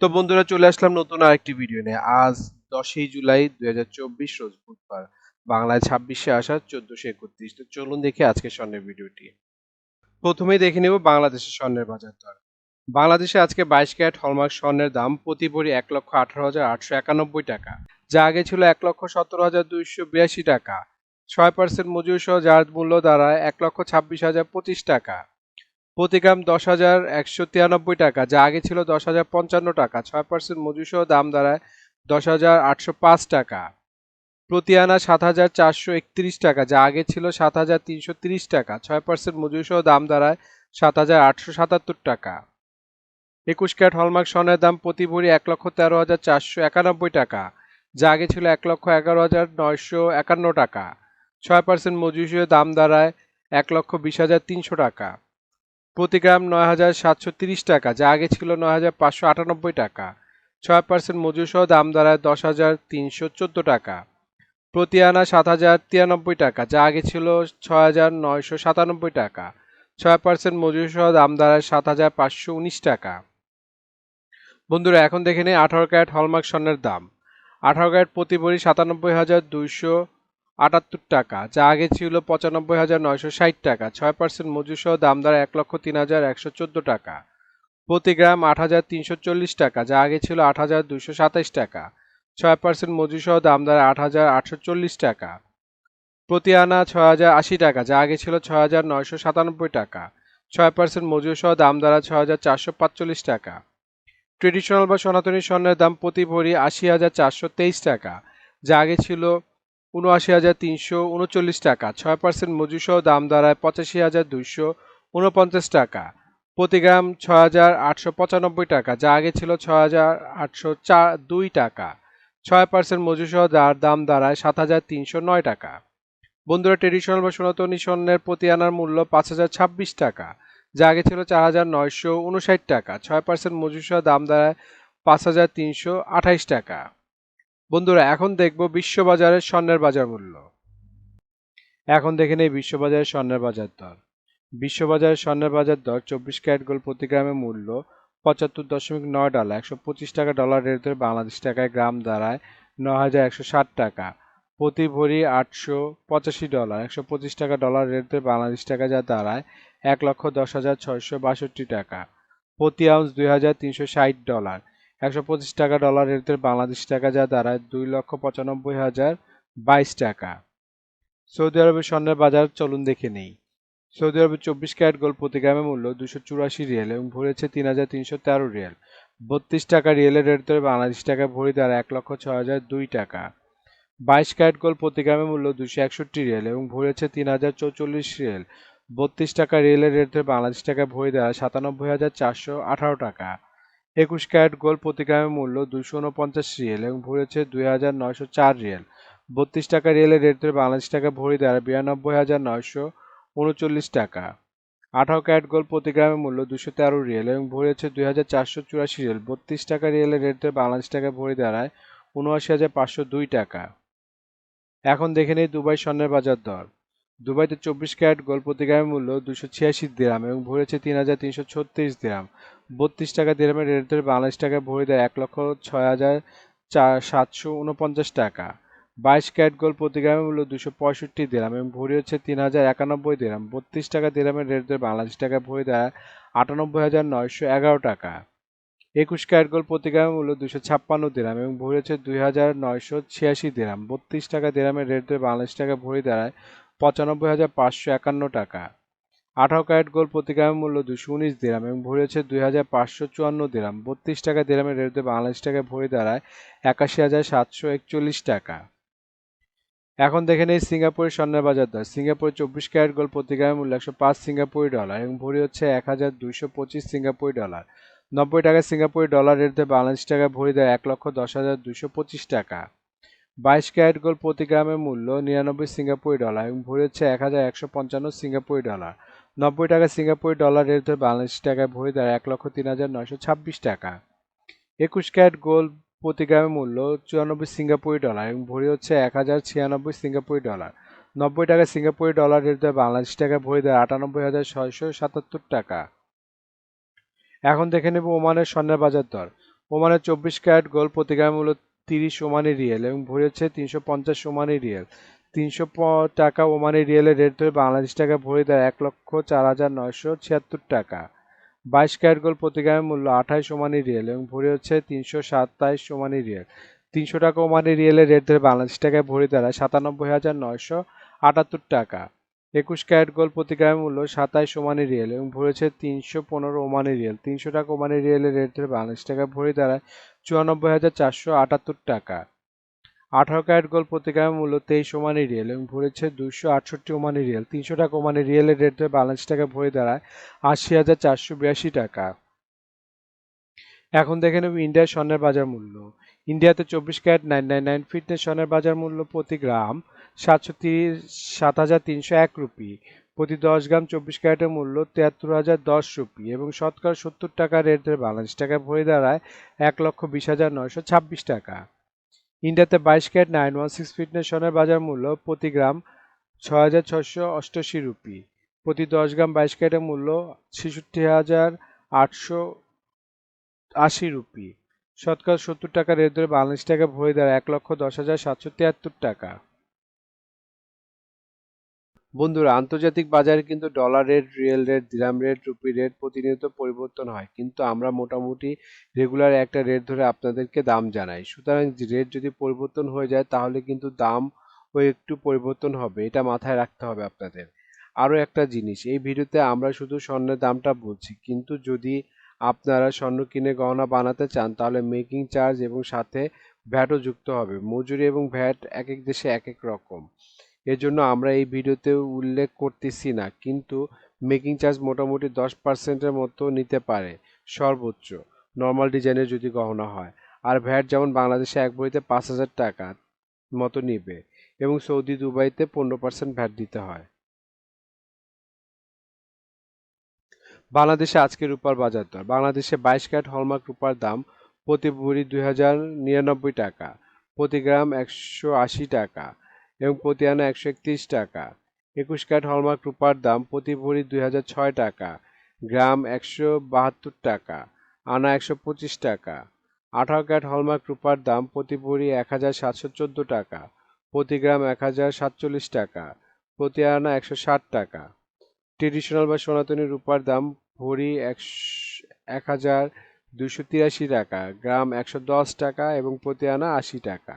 তো বন্ধুরা চলে আসলাম নতুন আরেকটি ভিডিও নিয়ে। আজ দশই জুলাই দুই রোজ বুধবার। বাংলায় ছাব্বিশে আসা, চোদ্দশো একত্রিশ। তো চলুন দেখি আজকে স্বর্ণের ভিডিওটি প্রথমেই দেখে নেব বাংলাদেশের স্বর্ণের বাজার দর। বাংলাদেশে আজকে বাইশ ক্যারেট হলমার্ক স্বর্ণের দাম প্রতি ভরি এক লক্ষ আঠারো হাজার আটশো একানব্বই টাকা। যা আগে ছিল এক লক্ষ সতেরো হাজার দুইশো বিরাশি টাকা। ছয় পার্সেন্ট মজুর সহ যার মূল্য দাঁড়ায় এক লক্ষ ছাব্বিশ হাজার পঁচিশ টাকা। প্রতি গ্রাম দশ হাজার একশো তিরানব্বই টাকা, যা আগে ছিল দশ হাজার পঞ্চান্ন টাকা, ছয় পার্সেন্ট মজুর সহ দাম দাঁড়ায় দশ হাজার আটশো পাঁচ টাকা। প্রতি আনা সাত হাজার চারশো একত্রিশ টাকা, যা আগে ছিল সাত হাজার তিনশো তিরিশ টাকা, ছয় পার্সেন্ট মজুর সহ দাম দাঁড়ায় সাত হাজার আটশো সাতাত্তর টাকা। একুশ ক্যারেট হলমার্ক স্বর্ণের দাম প্রতি ভরি এক লক্ষ তেরো হাজার চারশো একানব্বই টাকা, যা আগে ছিল এক লক্ষ এগারো হাজার নয়শো একান্ন টাকা, ছয় পার্সেন্ট মজুর সহ দাম দাঁড়ায় এক লক্ষ বিশ হাজার তিনশো টাকা। প্রতি গ্রাম নয় হাজার সাতশো তিরিশ টাকা, যা আগে ছিল নয় হাজার পাঁচশো আটানব্বই টাকা। ছয় পার্সেন্ট মজুর সহ দাম দাঁড়ায় দশ হাজার তিনশো চোদ্দ টাকা। প্রতি আনা সাত হাজার তিরানব্বই টাকা, যা আগে ছিল ছয় হাজার নয়শো সাতানব্বই টাকা। ছয় পার্সেন্ট মজুর সহ দাম দাঁড়ায় সাত হাজার পাঁচশো উনিশ টাকা। বন্ধুরা, এখন দেখে নিই আঠারো ক্যারেট হলমার্ক স্বর্ণের দাম। আঠারো ক্যারেট প্রতি ভরি সাতানব্বই হাজার দুইশো আটাত্তর টাকা, যা আগে ছিল পঁচানব্বই হাজার নয়শো ষাট টাকা, ছয় পার্সেন্ট মজুর সহ দাম দাঁড়ায় এক লক্ষ তিন হাজার একশো চোদ্দ টাকা। প্রতি গ্রাম আট হাজার তিনশো চল্লিশ টাকা, যা আগে ছিল আট হাজার দুশো সাতাইশ টাকা, ছয় পার্সেন্ট মজুর সহ দাম দাঁড়ায় আট হাজার আটশো চল্লিশ টাকা। প্রতি আনা ছয় হাজার আশি টাকা, যা আগে ছিল ছয় হাজার নয়শো সাতানব্বই টাকা, ছয় পার্সেন্ট মজুর সহ দাম দাঁড়ায় ছয় হাজার চারশো পাঁচচল্লিশ টাকা। ট্রেডিশনাল বা সনাতনী স্বর্ণের দাম প্রতি ভরি আশি হাজার চারশো তেইশ টাকা, যা আগে ছিল উনআশি হাজার তিনশো উনচল্লিশ টাকা, ছয় পার্সেন্ট মজুর সহ দাম দাঁড়ায় পঁচাশি হাজার দুইশো উনপঞ্চাশ টাকা। প্রতি গ্রাম ছয় হাজার আটশো পঁচানব্বই টাকা, যা আগে ছিল ছয় হাজার আটশো চার দুই টাকা। ছয় পার্সেন্ট মজুর সহ যার দাম দাঁড়ায় সাত হাজার তিনশো নয় টাকা। বন্ধুরা ট্রেডিশনাল বা সনাতনী স্বর্ণের প্রতি আনার মূল্য পাঁচ হাজার ছাব্বিশ টাকা, যা আগে ছিল চার হাজার নয়শো উনষাট টাকা। ছয় পার্সেন্ট মজুর সহ দাম দাঁড়ায় পাঁচ হাজার তিনশো আঠাইশ টাকা। বন্ধুরা, এখন দেখব বিশ্ববাজারের স্বর্ণের বাজার মূল্য। এখন দেখে নেই বিশ্ববাজারের স্বর্ণের বাজার দর। বিশ্ববাজারের স্বর্ণের বাজার দর চব্বিশ ক্যারেট গোল্ড প্রতি গ্রামের মূল্য পঁচাত্তর দশমিক নয় ডলার, একশো পঁচিশ টাকা ডলার রেট ধরে বাংলাদেশ টাকায় গ্রাম দাঁড়ায় ন হাজার একশো ষাট টাকা। প্রতি ভরি আটশো পঁচাশি ডলার, একশো পঁচিশ টাকা ডলার রেট ধরে বাংলাদেশ টাকা যা দাঁড়ায় এক লক্ষ দশ হাজার ছয়শো বাষট্টি টাকা। প্রতি আউন্স দুই হাজার তিনশো ষাট ডলার। একশো পঁচিশ টাকা ডলার রেট ধরে বাংলাদেশ টাকা যা দাঁড়ায় দুই লক্ষ পঁচানব্বই হাজার বাইশ টাকা। সৌদি আরবের স্বর্ণের বাজার চলুন দেখে নেই। সৌদি আরবের চব্বিশ ক্যারেট গোল্ড প্রতি গ্রামের মূল্য দুশো চুরাশি রিয়েল এবং ভরেছে তিন হাজার তিনশো তেরো রিয়েল। বত্রিশ টাকা রিয়েলের রেট ধরে বাংলাদেশ টাকা ভরি দ্বারা এক লক্ষ ছ হাজার দুই টাকা। বাইশ ক্যারেট গোল্ড প্রতি গ্রামের মূল্য দুশো একষট্টি রিয়েল এবং ভরেছে তিন হাজার চৌচল্লিশ রিয়েল। বত্রিশ টাকা রিয়েলের রেট ধরে বাংলাদেশ টাকা ভরি দ্বারা সাতানব্বই হাজার চারশো আঠারো টাকা। একুশ ক্যারেট গোল্ড প্রতি গ্রামের মূল্য দুশো উনপঞ্চাশ রিয়েল এবং ভরেছে দুই হাজার নয়শো চার রিয়েল। বত্রিশ টাকা রিয়েলের রেট ধরে বাংলাদেশ টাকা ভরি দ্বারা বিরানব্বই হাজার নয়শো উনচল্লিশ টাকা। আঠারো ক্যারেট গোল্ড প্রতি গ্রামের মূল্য দুশো তেরো রিয়েল এবং ভরেছে দুই হাজার চারশো চুরাশি রিয়েল। বত্রিশ টাকা রিয়েলের রেট ধরে বাংলাদেশ টাকা ভরি দাঁড়ায় উনআশি হাজার পাঁচশো দুই টাকা। এখন দেখে নেই দুবাই স্বর্ণের বাজার দর। দুবাইতে চব্বিশ ক্যারেট গোল্ড প্রতি গ্রামের মূল্য দুশো ছিয়াশি দিরাম এবং ভরেছে তিন হাজার তিনশো ছত্রিশ দিরাম। বত্রিশ টাকা দিরামের রেট ধরে বাংলাদেশ টাকা ভরে দেয় এক লক্ষ ছয় হাজার চার সাতশো উনপঞ্চাশ টাকা। বাইশ ক্যারেট গোল্ড প্রতি গ্রামের মূল্য দুশো পঁয়ষট্টি দিরাম এবং ভরি হচ্ছে তিন হাজার একানব্বই দিরাম। বত্রিশ টাকা দিরামের রেট ধরে বাংলাদেশ টাকা ভরে দেয় আটানব্বই হাজার নয়শো এগারো টাকা। একুশ ক্যারেট গোল্ড প্রতি গ্রামের মূল্য দুশো ছাপ্পান্ন দিরাম এবং ভরি হচ্ছে দুই হাজার নয়শো ছিয়াশি দিরাম। বত্রিশ টাকা দিরামের রেট ধরে বাংলাদেশ টাকা ভরি দাঁড়ায় পঁচানব্বই হাজার পাঁচশো একান্ন টাকা। আঠারো ক্যারেট গোল্ড প্রতি গ্রামের মূল্য দুশো উনিশ দিরাম এবং ভরি হচ্ছে দুই হাজার পাঁচশো চুয়ান্ন দিরাম। বত্রিশ টাকা দিরামের রেট বাংলাদেশ টাকা ভরি দাঁড়ায় একাশি হাজার সাতশো একচল্লিশ টাকা। এখন দেখে নেই সিঙ্গাপুরের স্বর্ণের বাজার দর। সিঙ্গাপুরে চব্বিশ ক্যারেট গোল্ড প্রতি গ্রামের মূল্য একশো পাঁচ সিঙ্গাপুরি ডলার এবং ভরি হচ্ছে এক হাজার দুইশো পঁচিশ সিঙ্গাপুরি ডলার। নব্বই টাকা সিঙ্গাপুরি ডলার রেট বাংলাদেশ টাকা ভরি দেয় এক লক্ষ দশ হাজার দুশো পঁচিশ টাকা। বাইশ ক্যারেট গোল্ড প্রতি গ্রামের মূল্য নিরানব্বই সিঙ্গাপুরি ডলার এবং ভরি হচ্ছে এক হাজার একশো পঞ্চান্ন সিঙ্গাপুরি ডলার। নব্বই টাকা সিঙ্গাপুরি ডলার রেট ধরে বাংলাদেশ টাকায় ভরি দেয় এক লক্ষ তিন হাজার নয়শো ছাব্বিশ টাকা। একুশ ক্যারেট গোল্ড প্রতি গ্রামের মূল্য চুরানব্বই সিঙ্গাপুরি ডলার এবং ভরি হচ্ছে এক হাজার ছিয়ানব্বই সিঙ্গাপুরি ডলার। নব্বই টাকা সিঙ্গাপুরি ডলার রেট ধরে বাংলাদেশ টাকায় ভরি দেয় আটানব্বই হাজার ছয়শো সাতাত্তর টাকা। এখন দেখে নেব ওমানের স্বর্ণের বাজার দর। ওমানের চব্বিশ ক্যারেট গোল্ড প্রতি গ্রাম মূল্য তিরিশ ওমানি রিয়েল এবং ভরি হচ্ছে তিনশো পঞ্চাশ ওমানি রিয়েল। তিনশো টাকা ওমানি রিয়েলের রেট ধরে বাংলাদেশ টাকা ভরি দেয় এক লক্ষ চার হাজার নয়শো ছিয়াত্তর টাকা। বাইশ ক্যারেট গোল্ড প্রতি গ্রামের মূল্য আঠাইশ ওমানি রিয়েল এবং ভরে হচ্ছে তিনশো সাতাইশ ওমানি রিয়েল। তিনশো টাকা ওমানি রিয়েলের রেট ধরে বাংলাদেশ টাকায় ভরে দাঁড়ায় সাতানব্বই হাজার নয়শো আটাত্তর টাকা। একুশ ক্যারেট গোল্ড প্রতি গ্রামের মূল্য সাতাইশ ওমানি রিয়েল এবং ভরেছে তিনশো পনেরো ওমানি রিয়েল। তিনশো টাকা ওমানি রিয়েলের রেট ধরে বাংলাদেশ টাকায় ভরি দাঁড়ায় চুরানব্বই হাজার চারশো আটাত্তর টাকা। আঠারো ক্যারেট গোল্ড প্রতি গ্রামের মূল্য তেইশ ওমানি রিয়েল এবং ভরেছে দুশো আটষট্টি ওমানি রিয়েল। তিনশো টাকা ওমানি রিয়েলের রেট ধরে বাংলাদেশ টাকায় ভরি দাঁড়ায় আশি হাজার চারশো বিরাশি টাকা। এখন দেখে নেব ইন্ডিয়ার স্বর্ণের বাজার মূল্য। ইন্ডিয়াতে চব্বিশ carat nine nine nine fitness স্বর্ণের বাজার মূল্য প্রতি গ্রাম তিরিশ সাত হাজার তিনশো এক রুপি। প্রতি দশ গ্রাম চব্বিশ ক্যারেটের মূল্য তিয়াত্তর হাজার দশ রুপি এবং শতকরা সত্তর টাকা রেট ধরে বাংলাদেশ টাকায় ভরে দাঁড়ায় এক লক্ষ বিশ হাজার নয়শো ছাব্বিশ টাকা। ইন্ডিয়াতে বাইশ carat nine one six fitness স্বর্ণের বাজার মূল্য প্রতি গ্রাম ছয় হাজার ছশো অষ্টআশি রুপি। প্রতি দশ গ্রাম বাইশ ক্যারেটের মূল্য ছেষট্টি হাজার আটশো আশি রুপি। শতকরা সত্তর টাকা রেট ধরে বাংলাদেশ টাকা ভরে দেয় এক লক্ষ দশ হাজার সাতশো তিয়াত্তর টাকা। বন্ধুরা, আন্তর্জাতিক বাজারে কিন্তু dollar rate riyal rate dirham rate rupee rate প্রতিনিয়ত পরিবর্তন হয়। কিন্তু আমরা মোটামুটি রেগুলার একটা রেট ধরে আপনাদেরকে দাম জানাই। সুতরাং রেট যদি পরিবর্তন হয়ে যায়, তাহলে কিন্তু দাম ও একটু পরিবর্তন হবে। এটা মাথায় রাখতে হবে আপনাদের। আরও একটা জিনিস, এই ভিডিওতে আমরা শুধু স্বর্ণের দামটা বলছি। কিন্তু যদি আপনারা স্বর্ণ কিনে গহনা বানাতে চান, তাহলে মেকিং চার্জ এবং সাথে ভ্যাটও যুক্ত হবে। মজুরি এবং ভ্যাট এক এক দেশে এক এক রকম। এজন্য আমরা এই ভিডিওতে উল্লেখ করতেছি না, কিন্তু মেকিং চার্জ মোটামুটি দশ পার্সেন্টের মতো নিতে পারে, সর্বোচ্চ। নর্মাল ডিজাইনের যদি গহনা হয়। আর ভ্যাট যেমন বাংলাদেশে এক বইতে পাঁচ হাজার টাকা মতো নিবে এবং সৌদি দুবাইতে পনেরো পার্সেন্ট ভ্যাট দিতে হয়। বাংলাদেশে আজকে রূপার বাজার দর। বাংলাদেশে বাইশ ক্যারেট হলমার্ক রূপার দাম প্রতি ভরি দুই হাজার নিরানব্বই টাকা, প্রতি গ্রাম একশো আশি টাকা। এবং প্রতি আনা একশো একত্রিশ টাকা। একুশ ক্যারেট হলমার্ক রূপার দাম প্রতি ভরি দুই হাজার ছয় টাকা। গ্রাম একশো বাহাত্তর টাকা। আনা একশো পঁচিশ টাকা। আঠারো ক্যারেট হলমার্ক রূপার দাম প্রতি ভরি এক হাজার সাতশো চোদ্দ টাকা। প্রতি গ্রাম এক হাজার সাতচল্লিশ টাকা। প্রতি আনা একশো ষাট টাকা। ট্রেডিশনাল বা সনাতনী রূপার দাম ভরি এক হাজার দুশো তিরাশি টাকা। গ্রাম একশো দশ টাকা এবং প্রতি আনা আশি টাকা।